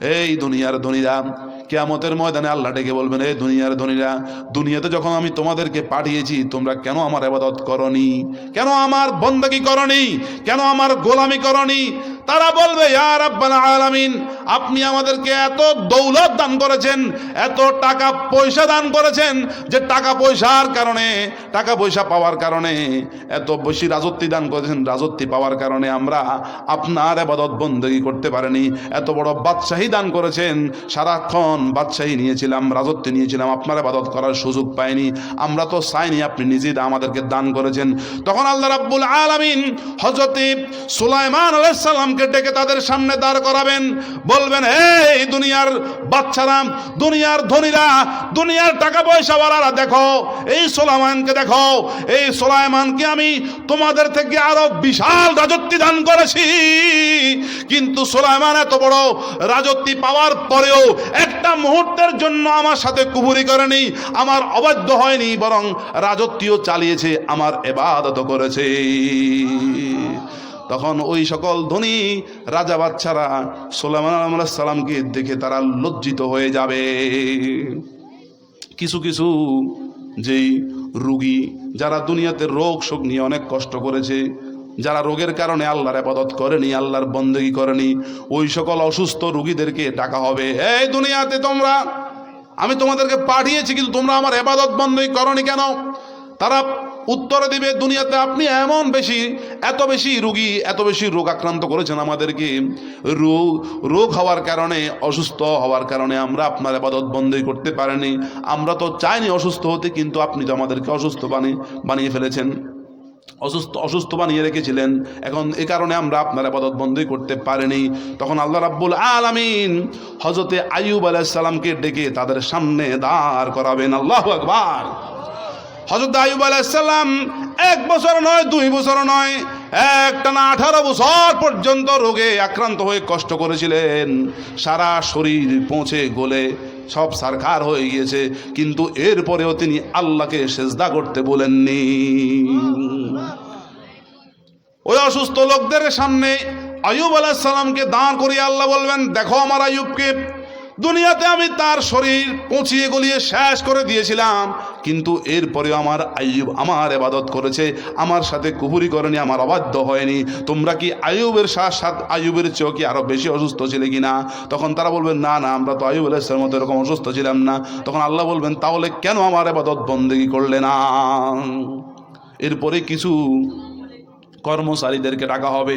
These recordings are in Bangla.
এই দুনিয়ার ধনীরা, কেয়ামতের ময়দানে আল্লাহ ডেকে বলবেন, এই দুনিয়ার ধনীরা, দুনিয়াতে যখন আমি তোমাদেরকে পাঠিয়েছি, তোমরা কেন আমার আবাদত করনি? কেন আমার বন্দাকি করনি? কেন আমার গোলামি করনি? তারা বলবে ইয়ার আব্বাল আলামিন, আপনি আমাদেরকে এত দৌলত দান করেছেন, এত টাকা পয়সা দান করেছেন যে টাকা পয়সার কারণে, টাকা পয়সা পাওয়ার কারণে, এত বেশি রাজত্বী দান করেছেন রাজত্বী পাওয়ার কারণে আমরা আপনার আবাদত বন্দী করতে পারিনি। এত বড় বাদশাহী দান করেছেন, সারাক্ষণ বাদশাহী নিয়েছিলাম, রাজত্ব নিয়েছিলাম, আপনার আবাদত করার সুযোগ পাইনি। আমরা তো চাইনি আপনি নিজেই আমাদেরকে দান করেছেন। তখন আল্লাহ রাব্বুল আলামিন হজরতে সুলাইমান আলাইহিস সালামকে ডেকে তাদের সামনে দাঁড় করাবেন। বলবেন, এই দুনিয়ার বাচ্চারা, দুনিয়ার ধনীরা, দুনিয়ার টাকা পয়সাওয়ালারা দেখো, এই সোলাইমানকে দেখো, এই সোলাইমানকে আমি তোমাদের থেকে আরও বিশাল রাজত্বী দান করেছি। কিন্তু সোলাইমান এত বড় রাজত্বী পাওয়ার পরেও একটা মুহূর্তের জন্য আমার সাথে কুবুরি করেনি, আমার অবাধ্য হয়নি, বরং রাজত্বীও চালিয়েছে, আমার এবাদত করেছে। তখন ওই সকল ধনী রাজা বাচ্চারা সোলাইমান আলাইহিস সালামকে দেখে তারা লজ্জিত হয়ে যাবে। কিছু কিছু যেই রুগী যারা দুনিয়াতে রোগ শোক নিয়ে অনেক কষ্ট করেছে, যারা রোগের কারণে আল্লাহর আবাদত করেনি, আল্লাহর বন্দেগী করেনি, ওই সকল অসুস্থ রুগীদেরকে ডাকা হবে, এই দুনিয়াতে তোমরা, আমি তোমাদেরকে পাঠিয়েছি, কিন্তু তোমরা আমার আবাদত বন্দেগী করনি কেন? তারা উত্তরে দিবে, দুনিয়াতে আপনি এমন বেশি, এত বেশি রুগী, এত বেশি রোগ আক্রান্ত করেছেন আমাদেরকে। রোগ রোগ হওয়ার কারণে, অসুস্থ হওয়ার কারণে আমরা আপনার আবাদত বন্ধই করতে পারিনি। আমরা তো চাইনি অসুস্থ হতে, কিন্তু আপনি তো আমাদেরকে অসুস্থ বানিয়ে বানিয়ে ফেলেছেন। অসুস্থ অসুস্থ বানিয়ে রেখেছিলেন। এখন এ কারণে আমরা আপনার আবাদত বন্ধই করতে পারিনি। তখন আল্লাহ রাব্বুল আলামিন হজরতে আইয়ুব আলাইহিস সালামকে ডেকে তাদের সামনে দাঁড় করাবেন। আল্লাহ আকবার। হজরত আয়ুব আলাইসাল্লাম এক বছর নয়, দুই বছর নয় একটানা আঠারো বছর পর্যন্ত রোগে আক্রান্ত হয়ে কষ্ট করেছিলেন। সারা শরীর পৌঁছে গলে সব সারখার হয়ে গিয়েছে, কিন্তু এরপরেও তিনি আল্লাহকে সেজদা করতে বলেননি। ওই অসুস্থ লোকদের সামনে আয়ুব আলাহিসাল্লামকে দাঁড় করিয়ে আল্লাহ বলবেন, দেখো আমার আয়ুবকে দুনিয়াতে আমি তার শরীর পচিয়ে গলিয়ে শেষ করে দিয়েছিলাম, কিন্তু এরপরে আমার আইয়ুব আমার এবাদত করেছে, আমার সাথে কুহুরি করেনি, আমার অবাধ্য হয়নি। তোমরা কি আয়ুবের সাথ সাথ আইয়ুবের চেয়েও কি আরও বেশি অসুস্থ ছিলে কি না তখন তারা বলবেন, না না, আমরা তো আইয়ুব আলাইসের মতো এরকম অসুস্থ ছিলাম না। তখন আল্লাহ বলবেন, তাহলে কেন আমার এবাদত বন্দেগি করলে না? এরপরে কিছু কর্মচারীদেরকে ডাকা হবে।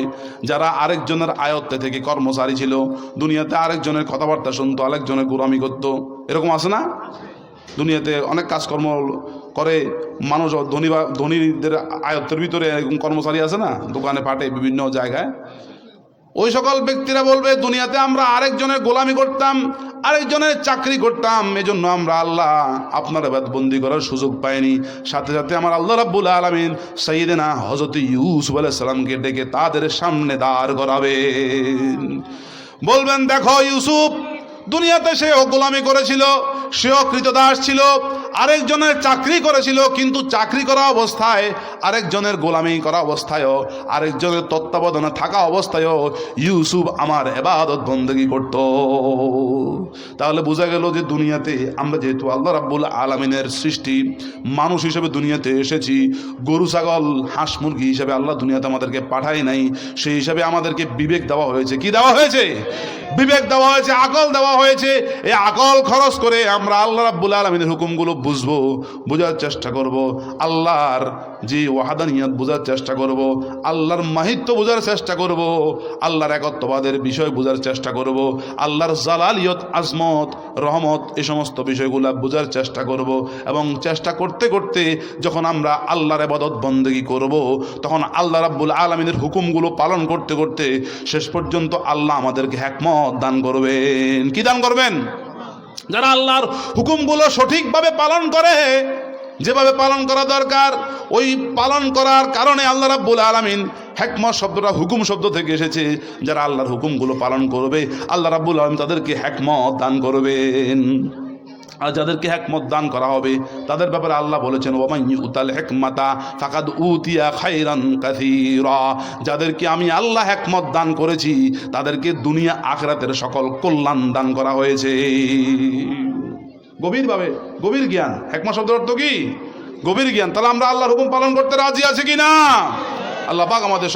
যারা আরেকজনের আয়ত্তে থেকে কর্মচারী ছিল, দুনিয়াতে আরেকজনের কথাবার্তা শুনতো, আরেকজনের গোলামি করতো। এরকম আছে না? দুনিয়াতে অনেক কাজকর্ম করে মানুষ ধনী বা, ধনীদের আয়ত্তের ভিতরে এরকম কর্মচারী আছে না? দোকানে, পাটে, বিভিন্ন জায়গায়। ওই সকল ব্যক্তিরা বলবে, দুনিয়াতে আমরা আরেকজনের গোলামি করতাম আরেকজনের চাকরি করতাম, এজন্য আমরা আল্লাহ আপনার বন্দি করার সুযোগ পাইনি। সাথে সাথে আমার আল্লাহ রাব্বুল আলমিন সঈদেনা হজরত ইউসুফ আলাইসাল্লামকে ডেকে তাদের সামনে দাঁড় করাবেন। বলবেন, দেখো ইউসুফ, দুনিয়াতে সে গোলামি করেছিল, সেও কৃতদাস ছিল, আরেকজনের চাকরি করেছিল, কিন্তু চাকরি করা অবস্থায় আরেকজনের গোলামি করা অবস্থায়ও, আরেকজনের তত্ত্বাবধানে থাকা অবস্থায়ও ইউসুফ আমার এবাদত বন্দী করত। তাহলে বোঝা গেল যে দুনিয়াতে আমরা যেহেতু আল্লাহ রাব্বুল আলমিনের সৃষ্টি, মানুষ হিসেবে দুনিয়াতে এসেছি, গরু, ছাগল, হাঁস, মুরগি হিসেবে আল্লাহ দুনিয়াতে আমাদেরকে পাঠায় নাই, সেই হিসাবে আমাদেরকে বিবেক দেওয়া হয়েছে। কি দেওয়া হয়েছে? বিবেক দেওয়া হয়েছে, আকল দেওয়া হয়েছে। এই আকল খরচ করে আমরা আল্লাহ রাব্বুল আলমিনের হুকুমগুলো বুঝব, বোঝার চেষ্টা করব। আল্লাহর যে ওয়াহাদানিয়াত বোঝার চেষ্টা করব, আল্লাহর মাহিত্য বোঝার চেষ্টা করব, আল্লাহর একত্ববাদের বিষয় বোঝার চেষ্টা করব, আল্লাহর জালালিয়ত, আজমত, রহমত এই সমস্ত বিষয়গুলো বোঝার চেষ্টা করব এবং চেষ্টা করতে করতে যখন আমরা আল্লাহর আবাদত বন্দেগী করব, তখন আল্লাহ রাব্বুল আলমিনের হুকুমগুলো পালন করতে করতে শেষ পর্যন্ত আল্লাহ আমাদেরকে হ্যাকমত দান করবেন। কি দান করবেন? যারা আল্লাহর হুকুমগুলো সঠিকভাবে পালন করে যেভাবে পালন করা দরকার, ওই পালন করার কারণে আল্লাহ রাব্বুল আলামিন হ্যাকমত শব্দটা হুকুম শব্দ থেকে এসেছে, যারা আল্লাহর হুকুমগুলো পালন করবে, আল্লাহ রাব্বুল আলম তাদেরকে হ্যাকমত দান করবেন। আর যাদেরকে হেকমত দান করা হবে, তাদের ব্যাপারে আল্লাহ বলেছেন ওমাই উতাল হেকমাতা ফাকাদ উতিয়া খাইরান কাথিরা যাদেরকে আমি আল্লাহ হেকমত দান করেছি, তাদেরকে দুনিয়া আখরাতের সকল কল্যাণ দান করা হয়েছে। গভীরভাবে, গভীর জ্ঞান। হেকমা শব্দের অর্থ কি? গভীর জ্ঞান। তাহলে আমরা আল্লাহর হুকুম পালন করতে রাজি আছি কি না আল্লাহ পাক আমাদের